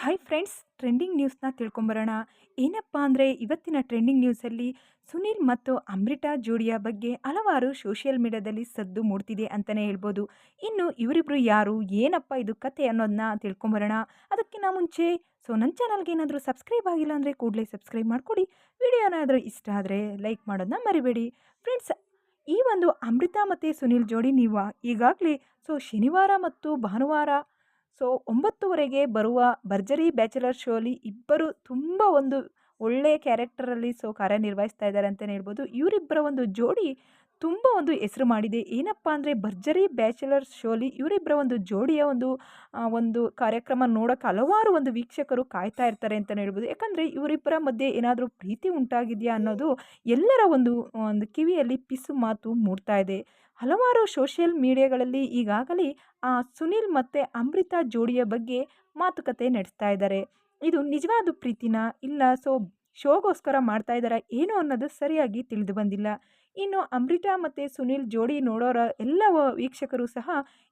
Hi friends trending ನ್ಯೂಸ್ನ ತಿಳ್ಕೊಂಬರೋಣ. ಏನಪ್ಪ ಅಂದರೆ ಇವತ್ತಿನ ಟ್ರೆಂಡಿಂಗ್ ನ್ಯೂಸಲ್ಲಿ ಸುನೀಲ್ ಮತ್ತು ಅಮೃತಾ ಜೋಡಿಯ ಬಗ್ಗೆ ಹಲವಾರು ಸೋಷಿಯಲ್ ಮೀಡಿಯಾದಲ್ಲಿ ಸದ್ದು ಮೂಡ್ತಿದೆ ಅಂತಲೇ ಹೇಳ್ಬೋದು. ಇನ್ನು ಇವರಿಬ್ಬರು ಯಾರು, ಏನಪ್ಪ ಇದು ಕತೆ ಅನ್ನೋದನ್ನ ತಿಳ್ಕೊಂಬರೋಣ. ಅದಕ್ಕಿಂತ ಮುಂಚೆ ಸೊ ನನ್ನ ಚಾನಲ್ಗೆ ಏನಾದರೂ ಸಬ್ಸ್ಕ್ರೈಬ್ ಆಗಿಲ್ಲ ಅಂದರೆ ಕೂಡಲೇ ಸಬ್ಸ್ಕ್ರೈಬ್ ಮಾಡಿಕೊಡಿ. ವಿಡಿಯೋ ಏನಾದರೂ ಇಷ್ಟ ಆದರೆ ಲೈಕ್ ಮಾಡೋದನ್ನ ಮರಿಬೇಡಿ. ಫ್ರೆಂಡ್ಸ್ ಈ ಒಂದು ಅಮೃತಾ ಮತ್ತು ಸುನೀಲ್ ಜೋಡಿ ನೀವು ಈಗಾಗಲೇ ಸೊ ಶನಿವಾರ ಮತ್ತು ಭಾನುವಾರ ಸೊ, ಒಂಬತ್ತುವರೆಗೆ ಬರುವ ಭರ್ಜರಿ ಬ್ಯಾಚುಲರ್ ಶೋಲಿ ಇಬ್ಬರು ತುಂಬ ಒಂದು ಒಳ್ಳೆಯ ಕ್ಯಾರೆಕ್ಟರಲ್ಲಿ ಸೊ ಕಾರ್ಯನಿರ್ವಹಿಸ್ತಾ ಇದ್ದಾರೆ ಅಂತಲೇ ಹೇಳ್ಬೋದು. ಇವರಿಬ್ಬರ ಒಂದು ಜೋಡಿ ತುಂಬ ಒಂದು ಹೆಸರು ಮಾಡಿದೆ. ಏನಪ್ಪ ಅಂದರೆ ಭರ್ಜರಿ ಬ್ಯಾಚುಲರ್ ಶೋಲಿ ಇವರಿಬ್ಬರ ಒಂದು ಜೋಡಿಯ ಒಂದು ಒಂದು ಕಾರ್ಯಕ್ರಮ ನೋಡೋಕೆ ಹಲವಾರು ಒಂದು ವೀಕ್ಷಕರು ಕಾಯ್ತಾ ಇರ್ತಾರೆ ಅಂತಲೇ ಹೇಳ್ಬೋದು. ಯಾಕಂದರೆ ಇವರಿಬ್ಬರ ಮಧ್ಯೆ ಏನಾದರೂ ಪ್ರೀತಿ ಉಂಟಾಗಿದೆಯಾ ಅನ್ನೋದು ಎಲ್ಲರ ಒಂದು ಒಂದು ಕಿವಿಯಲ್ಲಿ ಪಿಸು ಮಾತು ಮೂಡ್ತಾ ಇದೆ. ಹಲವಾರು ಸೋಷಿಯಲ್ ಮೀಡಿಯಾಗಳಲ್ಲಿ ಈಗಾಗಲೇ, ಆ, ಸುನಿಲ್ ಮತ್ತು ಅಮೃತಾ ಜೋಡಿಯ ಬಗ್ಗೆ ಮಾತುಕತೆ ನಡೆಸ್ತಾ ಇದ್ದಾರೆ. ಇದು ನಿಜವಾದ ಪ್ರೀತಿನ? ಇಲ್ಲ, ಸೊ ಶೋಗೋಸ್ಕರ ಮಾಡ್ತಾ ಇದ್ದಾರಾ ಏನು ಅನ್ನೋದು ಸರಿಯಾಗಿ ತಿಳಿದು ಬಂದಿಲ್ಲ. ಇನ್ನು ಅಮೃತಾ ಮತ್ತು ಸುನಿಲ್ ಜೋಡಿ ನೋಡೋರ ಎಲ್ಲ ವೀಕ್ಷಕರು ಸಹ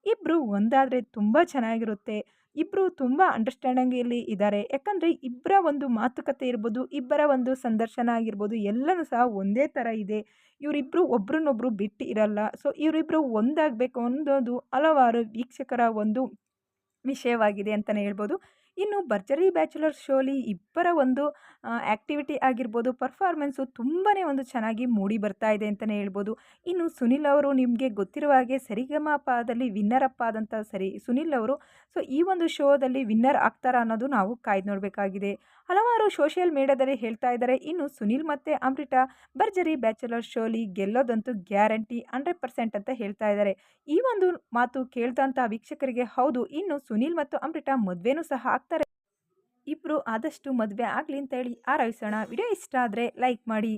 ಇಬ್ಬರು ಒಂದಾದರೆ ತುಂಬ ಚೆನ್ನಾಗಿರುತ್ತೆ. ಇಬ್ಬರು ತುಂಬ ಅಂಡರ್ಸ್ಟ್ಯಾಂಡಿಂಗಲ್ಲಿ ಇದ್ದಾರೆ ಯಾಕಂದರೆ ಇಬ್ಬರ ಒಂದು ಮಾತುಕತೆ ಇರ್ಬೋದು, ಇಬ್ಬರ ಒಂದು ಸಂದರ್ಶನ ಆಗಿರ್ಬೋದು, ಎಲ್ಲನೂ ಸಹ ಒಂದೇ ಥರ ಇದೆ. ಇವರಿಬ್ಬರು ಒಬ್ರನ್ನೊಬ್ರು ಬಿಟ್ಟು ಇರಲ್ಲ. ಸೊ ಇವರಿಬ್ಬರು ಒಂದಾಗಬೇಕು ಅನ್ನೋದು ಹಲವಾರು ವೀಕ್ಷಕರ ಒಂದು ವಿಷಯವಾಗಿದೆ ಅಂತಲೇ ಹೇಳ್ಬೋದು. ಇನ್ನು ಭರ್ಜರಿ ಬ್ಯಾಚುಲರ್ಸ್ ಶೋಲಿ ಇಬ್ಬರ ಒಂದು ಆ್ಯಕ್ಟಿವಿಟಿ ಆಗಿರ್ಬೋದು, ಪರ್ಫಾರ್ಮೆನ್ಸು ತುಂಬಾ ಒಂದು ಚೆನ್ನಾಗಿ ಮೂಡಿ ಬರ್ತಾ ಇದೆ ಅಂತಲೇ ಹೇಳ್ಬೋದು. ಇನ್ನು ಸುನಿಲ್ ಅವರು ನಿಮಗೆ ಗೊತ್ತಿರುವ ಹಾಗೆ ಸರಿಗಮಪದಲ್ಲಿ ವಿನ್ನರಪ್ಪ ಆದಂಥ ಸರಿ, ಸುನಿಲ್ ಅವರು. ಸೊ, ಈ ಒಂದು ಶೋದಲ್ಲಿ ವಿನ್ನರ್ ಆಗ್ತಾರಾ ಅನ್ನೋದು ನಾವು ಕಾಯ್ದು ನೋಡಬೇಕಾಗಿದೆ. ಹಲವಾರು ಸೋಷಿಯಲ್ ಮೀಡಿಯಾದಲ್ಲಿ ಹೇಳ್ತಾ ಇದ್ದಾರೆ, ಇನ್ನು ಸುನಿಲ್ ಮತ್ತು ಅಮೃತಾ ಭರ್ಜರಿ ಬ್ಯಾಚುಲರ್ ಶೋಲಿ ಗೆಲ್ಲೋದಂತೂ ಗ್ಯಾರಂಟಿ, ಹಂಡ್ರೆಡ್ ಪರ್ಸೆಂಟ್ ಅಂತ ಹೇಳ್ತಾ ಇದ್ದಾರೆ. ಈ ಒಂದು ಮಾತು ಕೇಳ್ದಂಥ ವೀಕ್ಷಕರಿಗೆ ಹೌದು, ಇನ್ನು ಸುನಿಲ್ ಮತ್ತು ಅಮೃತಾ ಮದುವೆನೂ ಸಹ ಆಗ್ತಾರೆ ಇಬ್ಬರು ಆದಷ್ಟು ಮದುವೆ ಆಗಲಿ ಅಂತೇಳಿ ಆರೈಸೋಣ. ವಿಡಿಯೋ ಇಷ್ಟ ಆದರೆ ಲೈಕ್ ಮಾಡಿ.